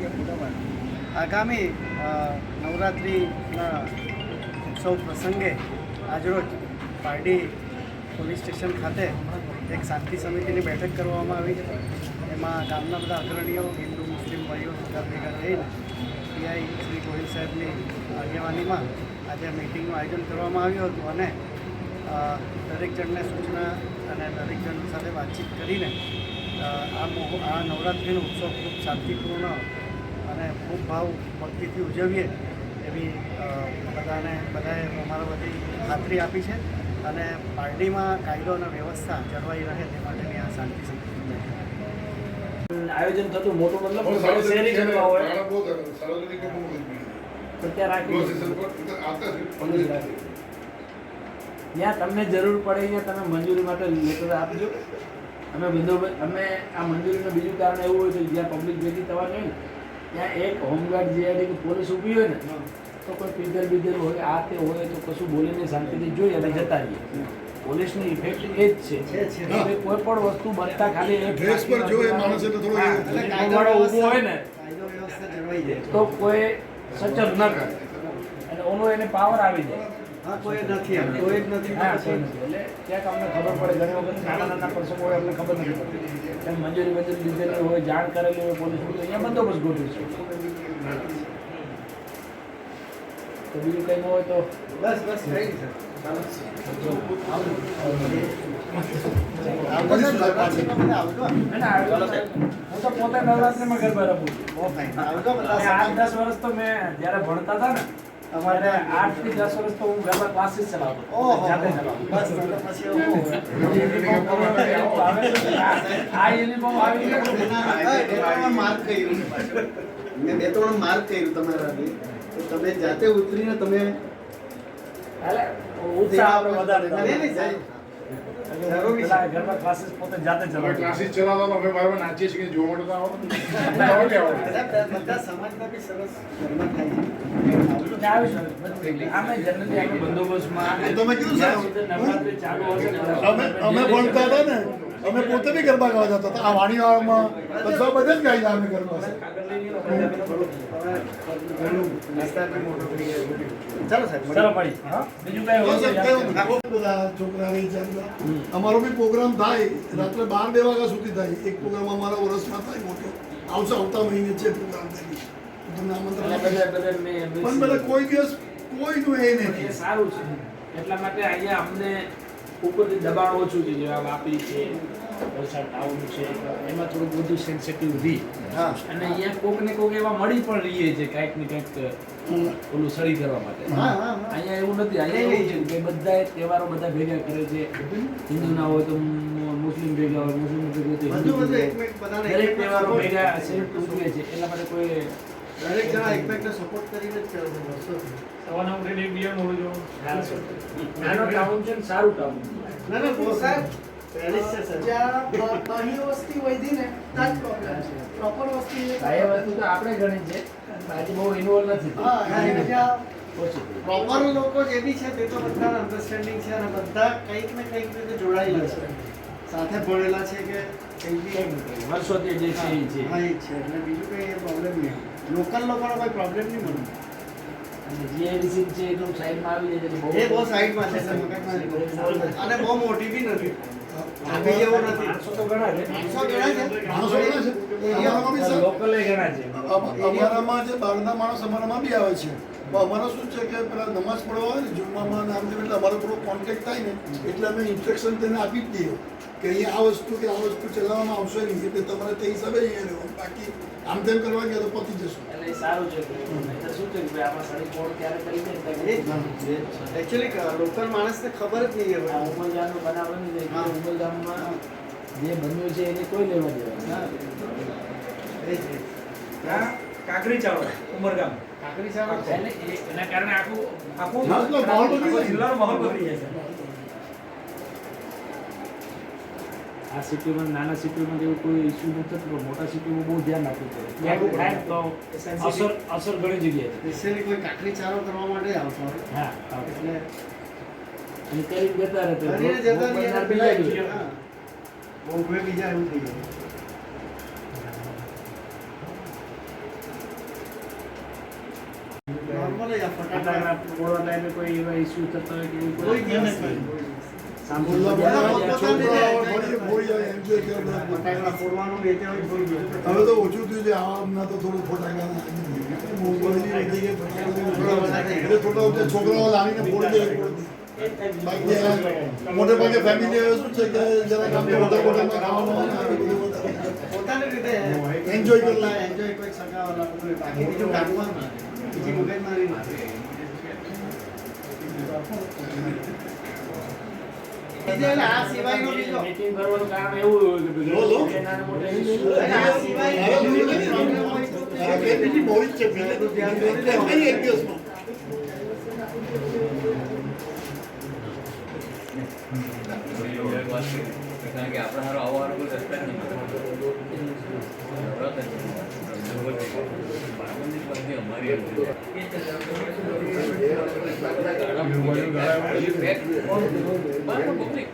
આગામી નવરાત્રિના ઉત્સવ પ્રસંગે આજરોજ પારડી પોલીસ સ્ટેશન ખાતે એક શાંતિ સમિતિની બેઠક કરવામાં આવી. છે એમાં ગામના બધા અગ્રણીઓ, હિન્દુ, મુસ્લિમ ભાઈઓ બધા ભેગા થઈને પીઆઈ શ્રી ગોહિલ સાહેબની આગેવાનીમાં આજે મિટિંગનું આયોજન કરવામાં આવ્યું હતું અને દરેક જણને સૂચના અને દરેક જણ સાથે વાતચીત કરીને આ આ નવરાત્રિનો ઉત્સવ ખૂબ શાંતિપૂર્ણ અને ખૂબ ભાવ ભક્તિથી ઉજવીએ એવી બધાને બધાએ અમારા બધી ખાતરી આપી છે અને પાર્ટીમાં કાયદો અને વ્યવસ્થા જળવાઈ રહે તે માટેની આ શાંતિ સમિતિની આયોજન થતું મોટું મતલબ શહેરી સાર્વજનિક હોય. ત્યાં તમને જરૂર પડે ત્યાં તમે મંજૂરી માટે લેટર આપજો. અમે બંદોબસ્ત અમે આ મંજૂરીનું બીજું કારણ એવું હોય છે જ્યાં પબ્લિક ભેગી થવા જોઈએ ને ત્યાં એક હોમગાર્ડ જે કે પોલીસ ઊભી હોય ને તો કોઈ પીધર બીધર હોય આ તે હોય તો કશું બોલીને શાંતિથી જોઈ અને જતા રહીએ. પોલીસની ઇફેક્ટ એ જ છે. કોઈ પણ વસ્તુ બનતા ખાલી ડ્રેસ પર જો એ માણસ એટલે થોડો ઊભો હોય ને કાયદો વ્યવસ્થા જળવાઈ જાય. તો કોઈ સચર ન કરે. એટલે ઓનો એને પાવર આવી જાય. કોઈ નથી કોઈ જ નથી હા, કોઈ નથી. એટલે ક્યાંક અમને ખબર પડે. ઘણી વખત નાના નાના પ્રસંગો હોય અમને ખબર નથી પડતી. મંજૂરી મંજૂરી લીધેલી હોય જાણ કરેલી હોય પોલીસ તો અહીંયા બંદોબસ્ત ગોઠવીશું તો બીજું કંઈ ન હોય તો? બસ બસ થઈ છે હું તો પોતે નવરાત્રિમાં ગરબા રમું છું. આઠ દસ વર્ષ તો મેં જયારે ભણતા હતા ને અમારે આઠથી દસ વર્ષ તો હું ગરબા ક્લાસીસ ચલાવતો ઓહો. જાતે ચલાવતો બસ તો તો પછી એવું હોય. આ યુનિફોર્મ આવી ગયો. એ પ્રમાણે માર્ક કર્યું. છે મેં બે ત્રણ માર્ક કર્યું તમારા બી. તો તમે જાતે ઉતરીને તમે એટલે ઉત્સાહ આપણે વધારે ગરબા ક્લાસીસ પોતે જાતે અમે ચલાવતો ક્લાસીસ ચલાવતા હતા, અમે બરાબર નાચીએ છીએ જોવા માટે તો આવો ને. આવો ને આવો. બધા સમાજના બી સરસ ગરબા થાય અમે ભણતા હતા ને અમે પોતે બી ગરબા ગાવા જતા હતા. આ વાણીવાળામાં બધા બધા જ ગાઈ અમે ગરબા. અમારો બી પ્રોગ્રામ થાય રાત્રે બાર બે વાગ્યા સુધી થાય. એક પ્રોગ્રામ અમારા વર્ષમાં થાય મોટો. આવશે આવતા મહિને છે પ્રોગ્રામ થાય. તમને આમંત્રણ આપે છે. બધા બધા મેં પણ બધા કોઈ દિવસ કોઈનું એ એ નથી સારું છે એટલા માટે અહીંયા અમને ઉપરથી દબાણ ઓછું છે જેવા વાપી છે વલસાડ ટાઉન છે એમાં થોડું બધું સેન્સિટિવ રહી અને અહીંયા કોક ને કોક એવા મળી પણ રહીએ છે કાંઈક ને કાંઈક ઓલું સળી કરવા માટે. અહીંયા એવું નથી અહીંયા એવું છે કે બધા તહેવારો બધા ભેગા કરે છે હિન્દુ ના હોય તો મુસ્લિમ ભેગા હોય મુસ્લિમ ભેગા. દરેક તહેવારો ભેગા છે એટલા માટે કોઈ દરેક જણા એકમેકને સપોર્ટ કરીને જ કરે છે વર્ષોથી નાનો ટાઉન છે ને સારું ટાઉન ના ના બહુ સાહેબ આપણે ગણી છે બાકી બહુ ઇન્વોલ્વ નથી. પ્રોપર લોકો જે બી છે તે તો બધાને અન્ડરસ્ટેન્ડિંગ છે અને બધા કંઈક ને કંઈક રીતે જોડાયેલા છે. સાથે ભણેલા છે કે કંઈક બી. વર્ષોથી જે છે એ છે. એટલે બીજું કંઈ પ્રોબ્લેમ નહીં. લોકલ લોકોનો કોઈ પ્રોબ્લેમ નહીં મને અને જીઆઈડીસી છે એટલું સાઈડમાં આવી જાય એટલે એ બહુ સાઈડમાં છે મગજમાં અને બહુ મોટી બી નથી. આપી જેવું નથી. માણસો તો ઘણા છે. માણસો ઘણા છે. માણસો ઘણા છે. અમારામાં બી સર લોકલ ઘણા છે. અમારામાં જે બહારના માણસ અમારામાં બી આવે છે. પણ અમારે શું છે કે પેલા નમાઝ પડવા આવે ને જુમ્મામાં ને એટલે અમારો થોડો કોન્ટેક્ટ થાય ને એટલે અમે ઇન્સ્ટ્રક્શન તેને આપી જ દઈએ. કે અહીંયા આ વસ્તુ કે આ વસ્તુ ચલાવવામાં આવશે નહીં એટલે તમારે તે હિસાબે અહીંયા રહેવું બાકી આમ તેમ કરવા ગયા તો પતી જશું. એટલે સારું છે શું છે કે આમાં સડી કોડ ક્યારે કરી દે ને એ ત્યારે એકચ્યુઅલી લોકલ માણસને ખબર જ નહીં આ ઉમરગામનું બનાવવાનું છે હા. ઉમરગામમાં જે બન્યું છે એને કોઈ લેવા દેવા કાકરી ચાવડા ઉમરગામ. કાકરી ચાવડા એ- એના કારણે આખું આખું. જિલ્લાનો માહોલ બદલી જાય છે. આ સિટીમાં નાના સિટીમાં એવું કોઈ ઇસ્યુ નથી પણ મોટા સિટીમાં બહુ ધ્યાન આપવું પડે. અસર અસર ઘણી જગ્યાએ સ્પેશિયલી કોઈ કાકરી ચારો કરવા માટે આવતો હા એટલે અને કરી બહુ બીજા એવું થઈ જાય. નોર્મલ જ કોઈ એવા ઇસ્યુ થતા હોય કે કોઈ નથી એન્જોય હવે તો ઓછું થયું છે આવા તો થોડું ફટાકડા છોકરાઓ લાવીને ફોડી દે મોટે ભાગે ફેમિલી શું છે કે જરાક આપણે મોટા મોટામાં ખાવાનું Enjoy કરલા. એન્જોય કોઈ સગાવાલા બાકી બીજું કાઢવાનું બીજી મગજમારી મારા કારણ કે આપણે સારો આવો હારો કોઈ રસ્તા અમારી એમ છે. બાળકો public.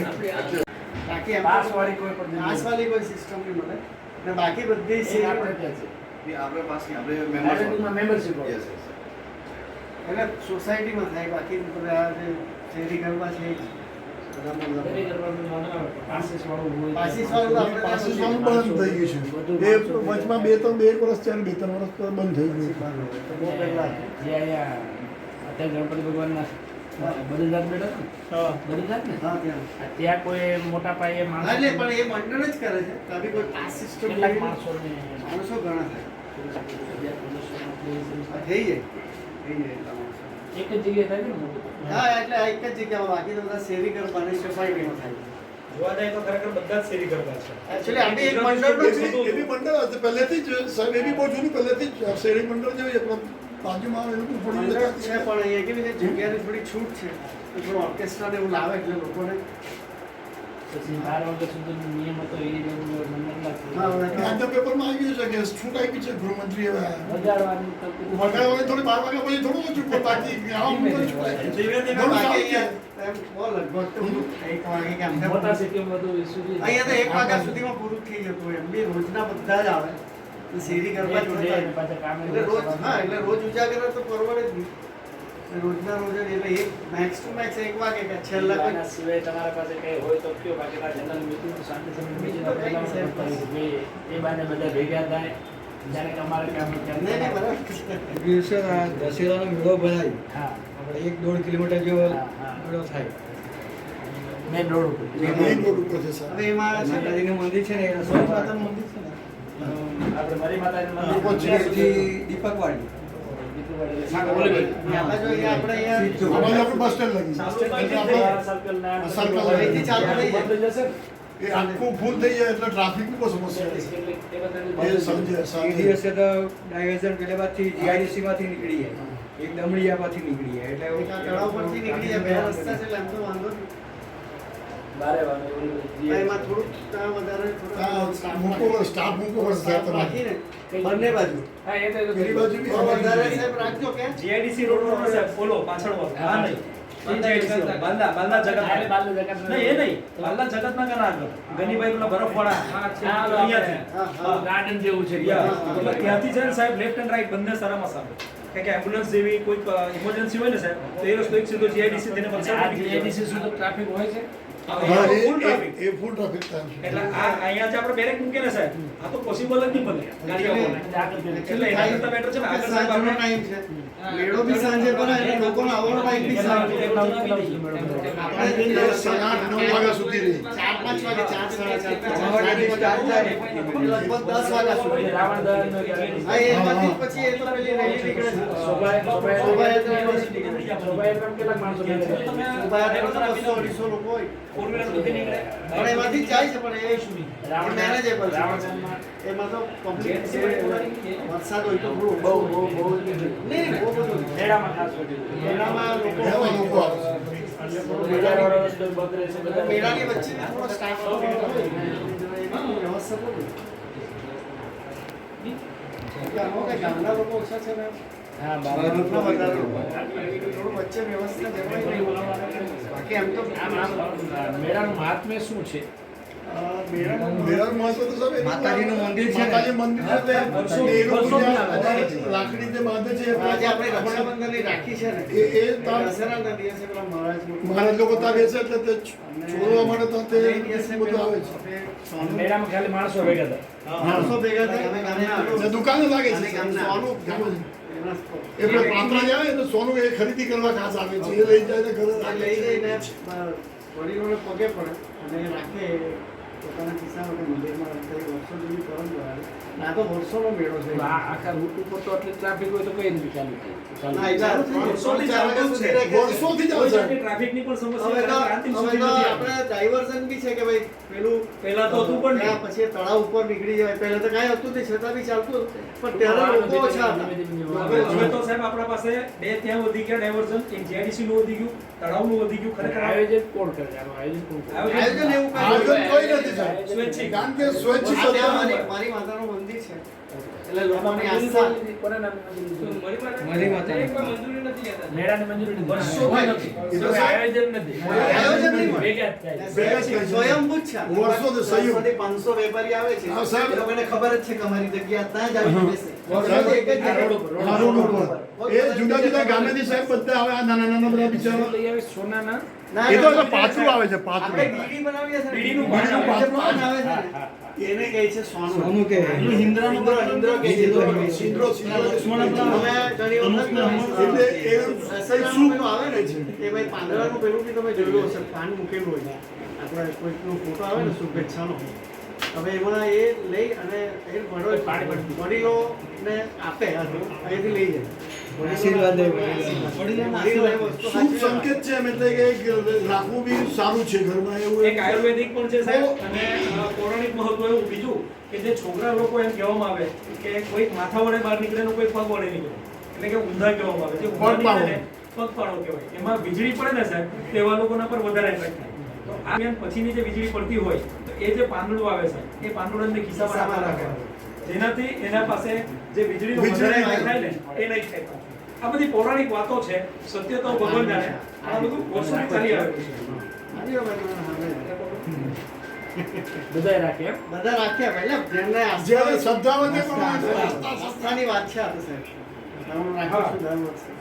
આપણે આ બાકી પાસ વાળી કોઈ પણ પાસ વાળી કોઈ સિસ્ટમ નહીં મળે. ને બાકી બધી આપણે ત્યાં છે. આપણે પાસે આપણે Marketing માં membership હોય. એટલે સોસાયટીમાં થાય બાકી બધા આ જે. શહેરી ઘરમાં છે. વચમાં બે ત્રણ બે વર્ષ ચાર બે ત્રણ વર્ષ તો બંધ થઈ ગયું અત્યારે ગણપતિ ભગવાનના બદ્રીનાથ બેઠા છે ને? બદ્રીનાથ ને હા ત્યાં કોઈ મોટા પાયે માણસ એટલે પણ એ મંડળ જ. કરે છે કાબી કોઈ પાસ સિસ્ટમ કેટલાક માણસોને માણસો ઘણા થાય. બીજા પ્રદર્શનો આ થઈ જાય થઈ જાય એક જ જગ્યાએ થાય ને હા એટલે એક જ જગ્યામાં બાકી તો બધા શેરી કરવાની સોસાયટીમાં થાય? જોવા જાય તો ખરેખર બધા જ શેરી કરવા છે. એકચ્યુઅલી આ એક મંડળનું એ બી- મંડળ પહેલેથી જ સાહેબ એ બી બહુ જૂનું પહેલેથી જ શેરી મંડળ જેવી આપણા બાજુમાં એ લોકો થોડી છે પણ અહીંયા કેવી રીતે જગ્યાની થોડી છૂટ છે. તો થોડું ઓર્કેસ્ટ્રા ને એવું લાવે એટલે લોકોને. પછી બાર વાગ્યા સુધીનો નિયમ હતો એ મને નથી. લાગતું. હા, હવે આજના પેપરમાં આવી ગયું છે કે છૂટ આપી છે ગૃહમંત્રી હવે વગાડવાની થોડી બાર વાગ્યા પછી થોડું ઓછું પણ બાકી. આમ તો છૂટ આપી. ધીમે ધીમે બાકી અહીંયા એમ બહુ લગભગ તો એક વાગે કે આમ તેમ મોટા સિટીમાં બધું issue છે. અહીંયા તો એક વાગ્યા સુધીમાં પૂરું થઈ જતું હોય એમ. બી રોજના બધા જ આવે. તો શેરી એટલે રોજ હા એટલે રોજ ઉજાગર તો પરવડે જ નહીં. રોજના રોજ એટલે એક મેક્સ ટુ મેક્સ એક વાગે કે છેલ્લા કોઈ સિવાય તમારા પાસે કઈ હોય તો કયો બાકી આ જનરલ meeting શાંતિ સમિતિ એ બાને બધા ભેગા થાય. દશેરાનો મેળો ભરાય. હા. આપણે એક દોઢ કિલોમીટર જેવો. મેળો થાય. મેન રોડ ઉપર. મેઇન રોડ ઉપર છે સર હવે એમાં છે મંદિર છે ને એ રસોઈ મંદિર છે આપણે મરી મંદિર દીપકવાડી ના થઈ જાય. બંધ જશે ને? એ આખું ફૂલ થઈ જાય એટલે ટ્રાફિકની બહુ સમસ્યા એ સમજે એ તો ડાયવર્ઝન પેલા બાદથી જીઆઈડીસી માંથી નીકળી જાય. એક દમડીયામાંથી નીકળી જાય. એટલે તળાવ પરથી નીકળી જાય. બે રસ્તા છે એટલે એમ તો વાંધો નહીં. બંને બાજુ. જીઆઈડીસી રોડ સાહેબ બોલો પાછળ હા નહીં. ગાર્ડન જેવું છે. ત્યાંથી છે ને સાહેબ લેફ્ટ એન્ડ રાઈટ બંને સારામાં સારું. કે એમ્બ્યુલન્સ જેવી કોઈક ઇમરજન્સી હોય ને સાહેબ તો એ રસ્તો એક સીધો જીઆઈડીસી થઈને જાય. GIDC સુધી ટ્રાફિક હોય છે. એ-. એ ફૂલ ટ્રાફિક એટલે આ અહીંયા જે આપણે બેરેક મૂકીએ ને સાહેબ આ તો પોસિબલ જ નહીં બને. ગાડીઓને. એટલે એના કરતાં better છે આગળ સાહેબ આપણે ટાઈમ છે. મેળો બી સાંજે ભરાય અને લોકોનો આવવાનો ટાઈમ બી સાંજે એ સાડા નવ વાગ્યા સુધી રહી ચાર પાંચ વાગે ચાર સાડા ચાર. લગભગ દસ વાગ્યા સુધી. હા એમાંથી પછી એ તો પેલી રેલી નીકળે છે. શોભા- શોભા- શોભાયાત્રા. શોભાયાત્રામાં કેટલાક માણસો તો બસો અઢીસો લોકો હોય. ફોર વ્હીલર બધી નીકળે. પણ એમાંથી જ જાય છે પણ એ શું રાવણ મેનેજેબલ છે. એમાં તો પબ્લિક વરસાદ હોય તો બહુ બહુ બહુ બહુ નહીં બહુ બધું મેળામાં ખાસ મેળામાં લોકો લોકો આવે છે. મેળાની વચ્ચે થોડો સ્ટાફ વ્યવસ્થા કંઈ ગામડા લોકો ઓછા છે ને? બાબા. વધારે વચ્ચે વ્યવસ્થા જળવાઈ રહી. બાકી એમ તો આમ આમ મેળાનું મહાત્મ્ય શું છે? તો માતાજીનું મંદિર છે તે. લાકડી તે બાંધે છે આપણે રાખી છે ને? એ એ મહારાજ લોકો ત્યાં બેસે એટલે તે છોડવા માટે તો તે બધું આવે છે. મેળામાં ખાલી માણસો ભેગા હતા માણસો ભેગા થાય. અમે દુકાને લાગે છે સોનું ગામે એના એ પેલા પાત્રા જે આવે ને સોનું એ ખરીદી કરવા ખાસ આવે છે, એ લઈ જાય ઘરે લઈ જઈને પગે પડે અને રાખે. પોતાના ખિસ્સામાં કે મંદિરમાં રાખે વર્ષો જૂની પરંપરા છે. અને તો વર્ષોનો મેળો છે. આખા રૂટ ઉપર તો આટલી ટ્રાફિક હોય તો કઈ રીતે ચાલુ? ના, કોઈ. ડાયવર્ઝન બી છે કે ભાઈ પેલું તો હતું પણ પછી તળાવ ઉપર નીકળી જાય. પહેલા તો કાંઈ હતું નહીં છતાં બી ચાલતું હતું. પણ ત્યારે લોકો ઓછા હવે હવે તો સાહેબ આપણા પાસે બે ત્યાં વધી ગયા ડાયવર્ઝન એક નું વધી ગયું તળાવનું વધી ગયું ખરેખર આયોજન કોણ કરે? છે? આયોજન કોણ આયોજન એવું આયોજન કોઈ નથી. સાહેબ સ્વૈચ્છિક. કારણ કે સ્વૈચ્છિક આ ત્યાં બધા- મારી મારી માતાનું મંદિર છે એટલે લોકોની આસ્થા કોના નામે મંજૂરી દીધી? મરી મેળાની મંજૂરી નથી. વર્ષોથી નથી. એ તો કોઈ સાહેબ- આયોજન નથી આયોજન નહીં ભેગા થાય છે. ભેગા જ થાય છે. સ્વયંભૂ છે વર્ષોથી સંયુક્ત. 500 વેપારી આવે છે. એ લોકોને ખબર જ છે કે અમારી જગ્યા ત્યાં જ એ જુદા જુદા ગામેથી સાહેબ બધા આવે આ નાના નાના બધા બિચારા લઈ આવે સોનાના ના, એ તો પાછું આવે છે પાછું. બીડી બનાવીએ બીડીનું આવે છે. એને કહે છે સોનું. સોનું કે પેલું હિંદ્રાનું પાન કહે છે. સિંદરો સિંદરો અમે ઘણી વખત એટલે એ દશેરાનું પેલું આવે ને એ ભાઈ પાંદડાનું પેલું કે તમે જોયું હશે. પાન મૂકેલું હોય. આપણે કોઈકનો ફોટો આવે ને શુભેચ્છાનો. હવે એમાં એ લઈ અને એ વડો વડીલોને આપે અહીંથી લઈ જાય. આશીર્વાદ સંકેત છે એમ એટલે કે રાખવું બી સારું છે ઘરમાં એવું એક આયુર્વેદિક પણ છે સાહેબ. અને પૌરાણિક મહત્વ એવું બીજું કે જે છોકરા લોકો એમ કહેવામાં આવે કે કોઈ માથા વડે બહાર નીકળે ને કોઈ પગ વડે નીકળે. એટલે કે ઊંધા કહેવામાં આવે. જે ઊંધા નીકળે કહેવાય. એમાં વીજળી પડે ને સાહેબ તેવા લોકોના પર વધારે એફેક્ટ થાય. તો આ પછીની જે વીજળી પડતી હોય એ જે પાંદડું આવે છે એ પાંદડું અંદર ખિસ્સામાં રાખવા રાખે. જેનાથી એના પાસે જે વીજળીનો વીજળી વધારે થાય ને એ નહીં થાય. આ બધી પૌરાણિક વાતો છે સત્ય તો ભગવાન જાણે આ બધું વર્ષોથી ચાલી આવેલું છે. બધા હવે હવે. રાખે બધા રાખ્યા પહેલા જેમને જ્યારે શ્રદ્ધા વધે પણ આસ્થાની વાત છે આ તો સાહેબ. છું? વર્ષે